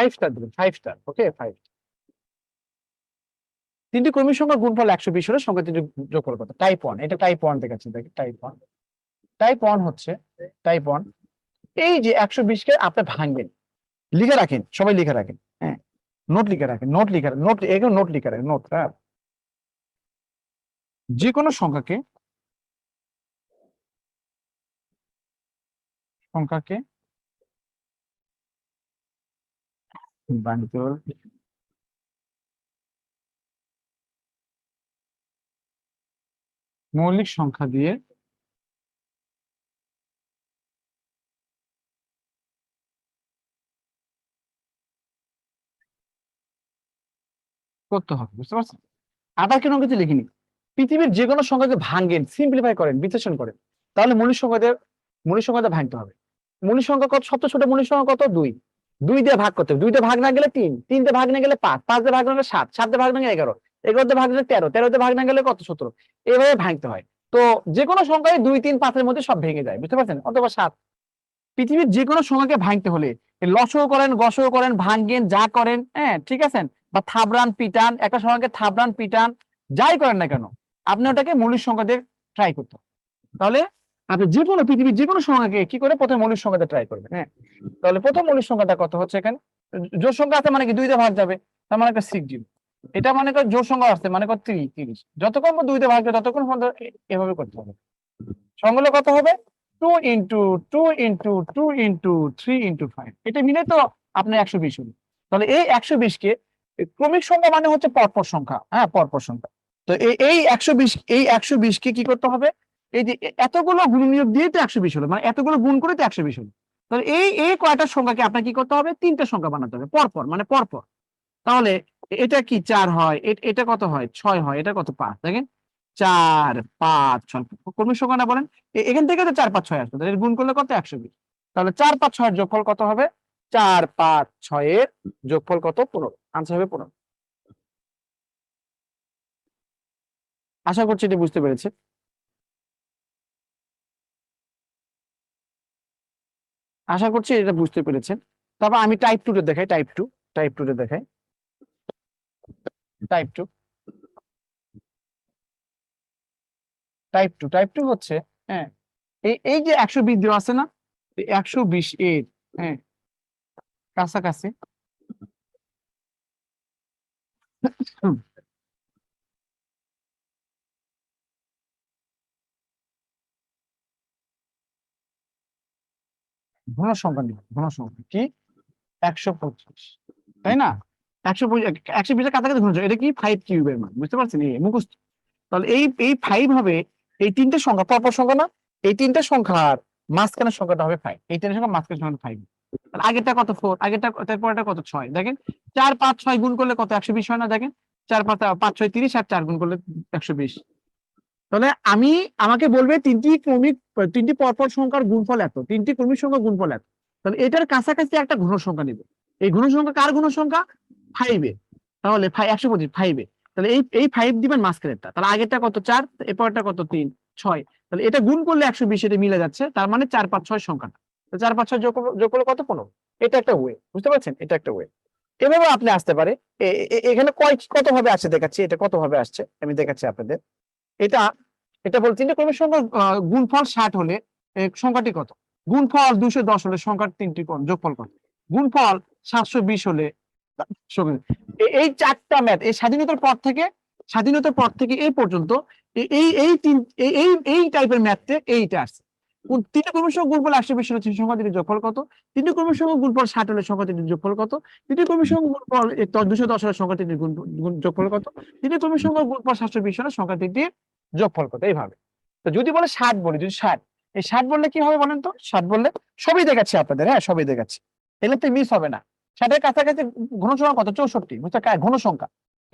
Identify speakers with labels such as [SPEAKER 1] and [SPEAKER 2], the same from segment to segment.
[SPEAKER 1] Five star দিবেন five star okay five তিনটি ক্রমিক সংখ্যা গুণফল একশো বিশ হলে সংখ্যা তিনটি যোগফল কত? টাইপ ওয়ান এটা টাইপ ওয়ান দেখাচ্ছে দেখেন টাইপ ওয়ান টাইপ ওয়ান হচ্ছে টাইপ ওয়ান এই যে একশো বিশকে আপনি ভাঙবেন, লিখে রাখেন, সবাই লিখে রাখেন হ্যাঁ? নোট লিখে রাখেন নোট লিখে নোট এগুলো নোট লিখে রাখেন নোট হ্যাঁ? যে কোনো সংখ্যাকে সংখ্যাকে বাঞ্চল মৌলিক সংখ্যা দিয়ে করতে হবে, বুঝতে পারছেন? আবার কেন কিছু লিখিনি? পৃথিবীর যে কোনো সংখ্যাকে ভাঙ্গেন সিম্পলিফাই করেন, বিশ্লেষণ করেন, তাহলে মৌলিক সংখ্যাদের, মৌলিক সংখ্যাতে ভাঙতে হবে। মৌলিক সংখ্যা কত? সবচেয়ে ছোট মৌলিক সংখ্যা কত? দুই। দুই দিয়ে ভাগ করতে হবে। দুই দিয়ে ভাগ না গেলে তিন তিন দিয়ে ভাগ না গেলে পাঁচ পাঁচ দিয়ে ভাগ না গেলে সাত সাত ভাগ না গেলে এগারো এগারো দিয়ে ভাগ না তেরো তেরো দিয়ে ভাগ না গেলে কত? সতেরো। এভাবে ভাঙতে হয়। তো যে কোনো সংখ্যায় দুই, তিন, পাঁচের মধ্যে সব ভেঙে যায়, বুঝতে পারছেন? অথবা সাত। পৃথিবীর যে কোনো সংখ্যাকে ভাঙতে হলে লসও করেন, গসও করেন ভাঙ্গেন যা করেন হ্যাঁ ঠিক আছে বা থাবরান পিটান, একটা সংখ্যাকে থাবরান পিটান, যাই করেন না কেন, আপনি ওটাকে মৌলিক সংখ্যা দিয়ে ট্রাই করতে তাহলে আপনি যে কোনো পৃথিবীর যে কোনো সংখ্যাকে কি করে প্রথম মৌলিক সংখ্যাতে ট্রাই করবেন হ্যাঁ? তাহলে প্রথম মৌলিক সংখ্যাটা কত হচ্ছে এখানে? জোর সংখ্যা আছে মানে কি দুইতে ভাগ যাবে, তার মানে একটা সিক্স জিরো এটা মানে কর জোর সংখ্যা আসছে মানে কর তিরিশ তিরিশ। যতক্ষণ দুইতে ভাগ যাবে, ততক্ষণ এভাবে করতে হবে। সংখ্যাগুলো কত হবে? Two into two into two into three into five এটা মিলে তো আপনার একশো বিশ হলো। তাহলে এই একশো বিশকে ক্রমিক সংখ্যা মানে হচ্ছে পরপর সংখ্যা হ্যাঁ? পরপর সংখ্যা। তো এই একশো বিশ, এই একশো বিশকে কি করতে হবে? এই যে এতগুলো গুণ নিয়োগ দিয়ে তো একশো বিশ হলো মানে এতগুলো গুণ করে তো একশো বিশ হলো। তাহলে এই এই কয়টা সংখ্যাকে আপনার কি করতে হবে? তিনটা সংখ্যা বানাতে হবে, পরপর মানে পরপর। তাহলে এটা কি চার হয়? এটা কত হয়? ছয় হয়, এটা কত পাঁচ? দেখেন, চার, পাঁচ, ছয় ক্রমিক সংখ্যা না বলেন? এখান থেকে তো চার, পাঁচ, ছয় আসবে, তাহলে গুণ করলে কত? একশো বিশ। তাহলে চার, পাঁচ, ছয়ের যোগফল কত হবে? চার, পাঁচ, ছয়ের যোগফল কত? পনেরো। আনসার হবে পনেরো। আশা করছি এটি বুঝতে পেরেছে আশা করছি এটা বুঝতে পেরেছেন। তারপর আমি টাইপ টুতে দেখাই টাইপ টু টাইপ টুতে দেখাই। Type two type two type two হচ্ছে হ্যাঁ এই এই যে একশো বিশ দেওয়া আছে না একশো বিশ এর হ্যাঁ কাছাকাছি। সংখ্যা নিব সংখ্যা কি? একশো পঁচিশ, তাই না? একশো একশো বিশের কাছাকাছি ঘন এটা কি? ফাইভ কিউবের মান, বুঝতে পারছেন? এই মুখস্থ। তাহলে এই এই ফাইভ হবে, এই তিনটে সংখ্যা, পরপর সংখ্যা না? এই তিনটে সংখ্যার মাঝখানের সংখ্যাটা হবে ফাইভ এই তিনটে সংখ্যা মাঝখানের সংখ্যা ফাইভ আগেরটা কত? ফোর আগেরটা তারপরটা কত? ছয়। দেখেন, চার, পাঁচ, ছয় গুণ করলে কত? একশো বিশ হয় না? দেখেন, চার পাঁচ পাঁচ, ছয়, তিরিশ, আর চার গুণ করলে একশো বিশ। তাহলে আমি, আমাকে বলবে তিনটি ক্রমিক, তিনটি পরপর সংখ্যার গুণফল এত, তিনটি ক্রমিক সংখ্যার গুণফল এত। তাহলে এটার কাছাকাছি একটা ঘন সংখ্যা নিবে। এই ঘন সংখ্যা কার ঘন সংখ্যা ফাইভে তাহলে একশো পঁচিশ ফাইভে তাহলে এই এই ফাইভ দিবেন মাঝখানেরটা। তাহলে আগেরটা কত? চার, এরপরটা কত? তিন, ছয়। তাহলে এটা গুণ করলে একশো বিশ এটা মিলে যাচ্ছে, তার মানে চার, পাঁচ, ছয় সংখ্যাটা। চার, পাঁচ, ছয় যোগ করলে- কত? পনেরো। এটা একটা ওয়ে বুঝতে পারছেন? এটা একটা ওয়ে এভাবে আপনি আসতে পারে। এখানে কয়, কত ভাবে আসছে দেখাচ্ছি? এটা কত ভাবে আসছে? আমি দেখাচ্ছি আপনাদের। এটা এটা বল তিনটে ক্রমের সংখ্যা গুণফল ষাট হলে সংখ্যাটি কত? গুণফল দুশো দশ হলে সংখ্যার তিনটি যোগফল কত? গুণফল সাতশো বিশ হলে এই চারটা ম্যাথ, এই স্বাধীনতার পর থেকে, স্বাধীনতার পর থেকে এই পর্যন্ত এই এই তিন এই- এই টাইপের ম্যাথে এইটা আসছে তিনটে ক্রমের সঙ্গে গুণফল একশো বিশ হলে সংখ্যা তিনটি যোগফল কত? তিনটে ক্রমের সঙ্গে গুণফল ষাট হলে সংখ্যা তিনটি যোগফল কত? তিনটে ক্রমের সঙ্গে গুণফল দুশো দশ হলে সংখ্যা তিনটি যোগফল কত? তিনটে ক্রমের সঙ্গে গুণফল সাতশো বিশ হলে সংখ্যা তিনটির যোগফল কত? এইভাবে। তো যদি বলে ষাট বলি, যদি ষাট, এই ষাট বললে কি হবে বলেন তো? ষাট বললে সবই দেখাচ্ছি আপনাদের হ্যাঁ সবই দেখাচ্ছি। এলে তো মিস হবে না। ষাটের কাছাকাছি ঘন সংখ্যা কত? চৌষট্টি। বুঝতে ঘন সংখ্যা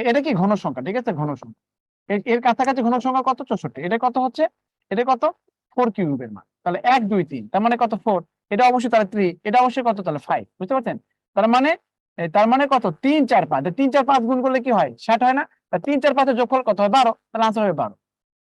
[SPEAKER 1] এটা কি ঘন সংখ্যা ঠিক আছে ঘন সংখ্যা এর- কাছাকাছি ঘন সংখ্যা কত? চৌষট্টি। এটা কত হচ্ছে? এটা কত? ফোর কিউবের মান। তাহলে এক, দুই, তিন। তার মানে কত? ফোর এটা অবশ্যই তাহলে থ্রি এটা অবশ্যই কত? তাহলে ফাইভ বুঝতে পারছেন? তার মানে তার মানে কত? তিন, চার, পাঁচ। তিন, চার, পাঁচ গুণ করলে কি হয়? ষাট হয় না? তিন, চার, পাঁচের যোগফল কত? হয় বারো। তাহলে আনসার হবে বারো।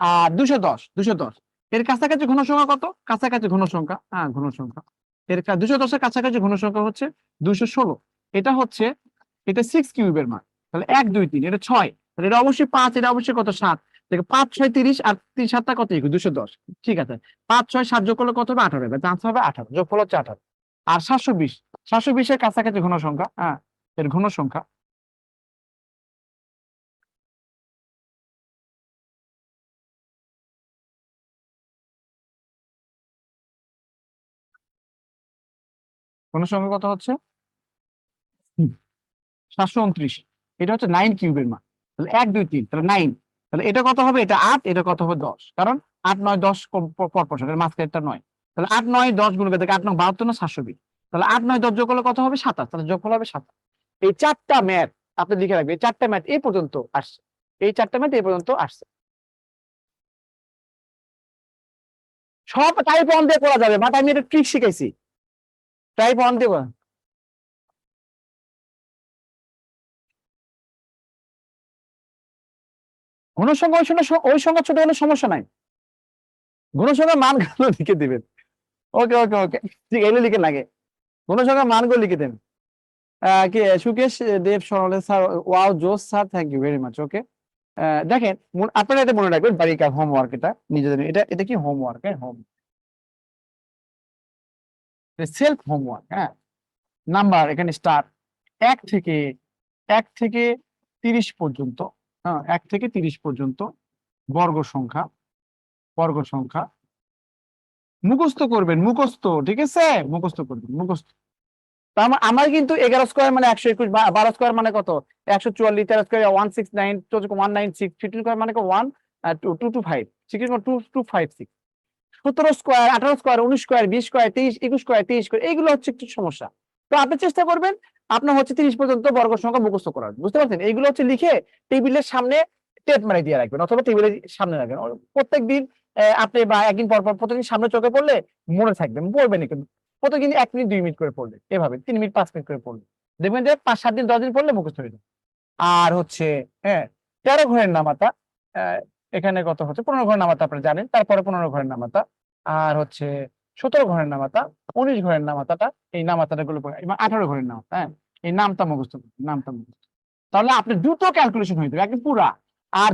[SPEAKER 1] আর দুশো দশ দুশো দশ। এর কাছাকাছি ঘন সংখ্যা কত? কাছাকাছি ঘন সংখ্যা হ্যাঁ ঘন সংখ্যা। এর দুশো দশের কাছাকাছি ঘন সংখ্যা হচ্ছে দুশো ষোলো। এটা হচ্ছে, এটা সিক্স কিউবের মান। তাহলে এক, দুই, তিন, এটা ছয়। তাহলে এটা অবশ্যই পাঁচ, এটা অবশ্যই কত? সাত। দেখে, পাঁচ, ছয়, তিরিশ আর তিন, সাতটা কত? একুশ দুশো দশ। ঠিক আছে। পাঁচ, ছয়, সাত যোগ করলে কত হবে? আঠারো। হবে হবে আঠারো। যোগ ফল হচ্ছে আঠারো। আর সাতশো বিশ। সাতশো বিশের কাছাকাছি ঘন সংখ্যা হ্যাঁ এর ঘন সংখ্যা ঘন সঙ্গে কত হচ্ছে? সাতশো উনত্রিশ। এটা হচ্ছে নাইন কিউবের মান। তাহলে এক দুই তিন তাহলে নাইন তাহলে এটা কত হবে? এটা আট এটা কত হবে? দশ। কারণ আট নয় দশ পর পর এর মাঝখানেরটা নয়। তাহলে আট নয় দশ গুণকে থেকে আট নয় বাহাত্তর না সাতশো বিশ। তাহলে আট নয় দশ যোগ করলে কত হবে? সাতাশ। তাহলে যোগ হবে সাতাশ। এই চারটা ম্যাথ আপনি লিখে রাখবেন। এই চারটা ম্যাথ এই পর্যন্ত আসছে। এই চারটা ম্যাথ এই পর্যন্ত আসছে। সব টাইপ অন দিয়ে করা যাবে বাট আমি একটা ট্রিক শিখাইছি। Type on. ঘনসংখ্যা ওই ওই ছোট হলে সমস্যা নাই। ঘনসংখ্যার মানগুলো লিখে দিবেন। ওকে ওকে ওকে ঠিক এগুলো লিখে লাগে। ঘনসংখ্যার মানগুলো লিখে দেন। কি, সুকেশ, দেব, সরলে স্যার, ওয়াও, জোস, sir thank you very much okay দেখেন, মন- আপনারা এটা মনে রাখবেন, বাড়ির কাজ হোমওয়ার্ক এটা, নিজেদের, এটা এটা কি হোমওয়ার্ক হ্যাঁ হোম সেলফ হোমওয়ার্ক হ্যাঁ? নাম্বার এখানে স্টার এক থেকে এক থেকে তিরিশ পর্যন্ত হ্যাঁ এক থেকে তিরিশ পর্যন্ত বর্গ সংখ্যা বর্গ সংখ্যা মুখস্থ করবেন, মুখস্থ, ঠিক আছে? মুখস্থ করবেন, মুখস্থ। মানে আমার কিন্তু এগারো স্কোয়ার মানে একশো একুশ বারো স্কোয়ার মানে কত? একশো চুয়াল্লিশ, তেরো square one six nine one nine six fifteen square মানে one two two five six two two five six সতেরো স্কোয়ার আঠারো স্কোয়ার উনিশ স্কোয়ার বিশ স্কোয়ার তেইশ একুশ স্কোয়ার তেইশ স্কোয়ার এইগুলো হচ্ছে একটু সমস্যা। তো আপনি চেষ্টা করবেন, আপনার হচ্ছে তিরিশ পর্যন্ত বর্গ সংখ্যা মুখস্থ করার, বুঝতে পারছেন? এইগুলো হচ্ছে লিখে টেবিলের সামনে টেপ মারি দিয়ে রাখবেন, অথবা টেবিলের সামনে রাখবেন। প্রত্যেক দিন আপনি বা একদিন পর পর প্রত্যেকদিন সামনে চোখে পড়লে মনে থাকবে, পড়বেন কিন্তু প্রত্যেকদিন এক মিনিট, দুই মিনিট করে পড়লে এভাবে তিন মিনিট, পাঁচ মিনিট করে পড়লে দেখবেন যে পাঁচ, সাত দিন, দশ দিন পড়লে মুখস্থ হয়ে যাবে আর হচ্ছে হ্যাঁ তেরো ঘরের নামাতা এখানে কত হচ্ছে? পনেরো ঘরের নামাতা আপনারা জানেন। তারপরে পনেরো ঘরের নামাতা। আর হচ্ছে সতেরো ঘরের নামাতা, উনিশ ঘরের নামাতাটা, এই নামাতাটা গুলো এবং আঠারো ঘরের নামাতা হ্যাঁ? এই নামটা মুখস্থ নামটা মুখস্থ তাহলে আপনি দ্রুত ক্যালকুলেশন হয়ে যাবে, একদম পুরা। আর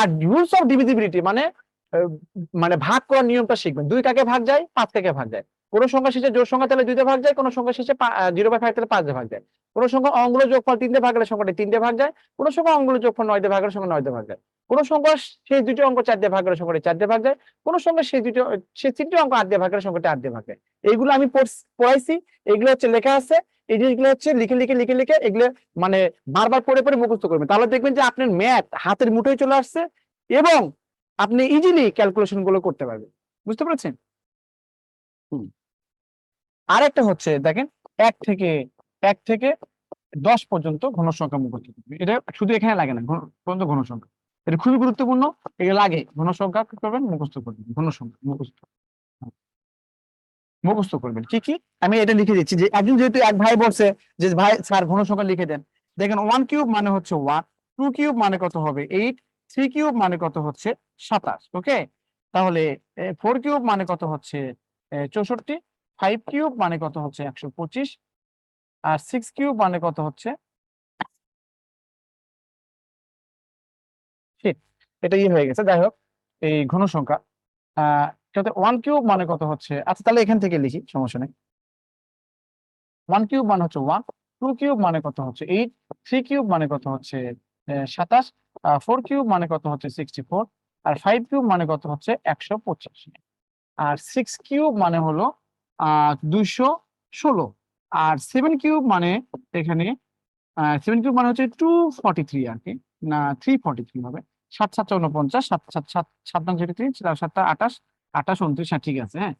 [SPEAKER 1] আর রুলস অফ ডিভিজিবিলিটি মানে মানে ভাগ করার নিয়মটা শিখবেন। দুই কাকে ভাগ যায়? পাঁচ থেকে ভাগ যায়? কোন সংখ্যা শেষে জোর সংখ্যা তাহলে দুইতে ভাগ যায়, কোন সংখ্যা শেষে জিরো বাই ফাইভ তাহলে পাঁচ ভাগ যায়। কোন সংখ্যা অঙ্গুলো যোগফল তিনটে ভাগ গেলে সংখ্যাটা তিনটে ভাগ যায়, কোন সংখ্যা অঙ্গুলো যোগফল নয় দিয়ে ভাগ গেলে সংখ্যা নয় ভাগ যায়। কোন সংখ্যা সেই দুটি অঙ্ক চার দিয়ে ভাগ গেলে সংখ্যাটা চার দিয়ে ভাগ যায়, কোন সংখ্যা সেই দুটি সেই তিনটি অঙ্ক আট দিয়ে ভাগ গেলে সংখ্যাটা আট দিয়ে ভাগ যায়। এইগুলো আমি পড়াইছি এগুলো হচ্ছে লেখা আছে, এই জিনিসগুলো হচ্ছে লিখে লিখে লিখে লিখে এগুলো মানে বারবার পড়ে পড়ে মুখস্থ করবেন। তাহলে দেখবেন যে আপনার ম্যাথ হাতের মুঠোয় চলে আসছে এবং আপনি ইজিলি ক্যালকুলেশনগুলো করতে পারবেন। বুঝতে পেরেছেন? হুম। আরেকটা হচ্ছে, দেখেন, এক থেকে এক থেকে দশ পর্যন্ত ঘন সংখ্যা মুখস্থ করবে এটা শুধু এখানে লাগে না, ঘন- পর্যন্ত ঘন সংখ্যা এটা খুবই গুরুত্বপূর্ণ। এটা লাগে ঘন সংখ্যা কি করবেন? মুখস্থ করবেন। ঘন সংখ্যা মুখস্থ। মুখস্থ করবেন। কি কি? আমি এটা লিখে দিচ্ছি যে একজন যেহেতু এক ভাই বলছে যে, ভাই, স্যার ঘন সংখ্যা লিখে দেন। দেখেন ওয়ান কিউব মানে হচ্ছে ওয়ান টু কিউব মানে কত হবে? এইট থ্রি কিউব মানে কত হচ্ছে? সাতাশ ওকে তাহলে ফোর কিউব মানে কত হচ্ছে? চৌষট্টি ফাইভ কিউব মানে কত হচ্ছে? একশো পঁচিশ, আর সিক্স কিউব মানে কত হচ্ছে? Shit, এটা ইয়ে হয়ে গেছে। যাই হোক এই ঘন সংখ্যা আহ ওয়ান কিউব মানে কত হচ্ছে? আচ্ছা তাহলে এখান থেকে লিখি সমস্যা নেই। ওয়ান কিউব মানে হচ্ছে ওয়ান টু কিউব মানে কত হচ্ছে এইট থ্রি কিউব মানে কত হচ্ছে সাতাশ ফোর কিউব মানে কত হচ্ছে সিক্সটি ফোর আর ফাইভ কিউব মানে কত হচ্ছে একশো পঁচাশি। আর সিক্স কিউব মানে হলো দুইশো ষোলো। আর সেভেন কিউব মানে এখানে সেভেন কিউব মানে হচ্ছে টু ফর্টি থ্রি আর কি না থ্রি ফর্টি থ্রি হবে। সাত সাত উনপঞ্চাশ সাত সাত সাত সাত নং থ্রি থ্রি সাতটা আঠাশ আঠাশ উনত্রিশ হ্যাঁ ঠিক আছে হ্যাঁ।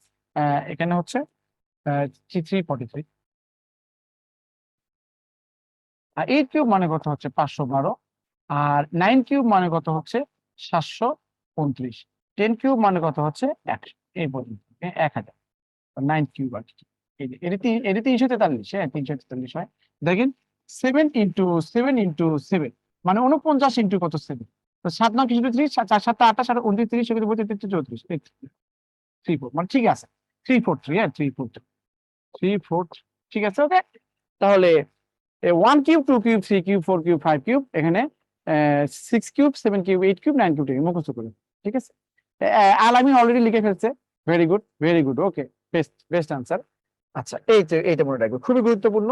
[SPEAKER 1] এখানে হচ্ছে থ্রি ফর্টি থ্রি। আর এইট কিউব মানে কত হচ্ছে? পাঁচশো বারো। আর নাইন কিউব মানে কত হচ্ছে? সাতশো উনত্রিশ টেন কিউব মানে কত হচ্ছে? একশো এই পর্যন্ত এক হাজার। নাইন কিউব আর কি। এটা তিনশো তেতাল্লিশ হ্যাঁ তিনশো তেতাল্লিশ হয়। দেখেন seven into seven into seven মানে উনপঞ্চাশ ইন্টু কত? সেভেন তো সাত নয় কিছু ত্রিশ চার সাতটা আঠাশ আর উনত্রিশ, তিরিশ সেগুলো বলতে তেত্রিশ চৌত্রিশ। থ্রি ফোর মানে ঠিক আছে। থ্রি ফোর থ্রি হ্যাঁ থ্রি ফোর থ্রি ফোর ঠিক আছে ওকে তাহলে one cube two cube three cube four cube five cube এখানে six cube seven cube eight cube nine cube মুখস্থ করে ঠিক আছে? আলামিন অলরেডি লিখে ফেলছে। Very good very good okay best best answer আচ্ছা এই এইটা মনে রাখবে, খুবই গুরুত্বপূর্ণ।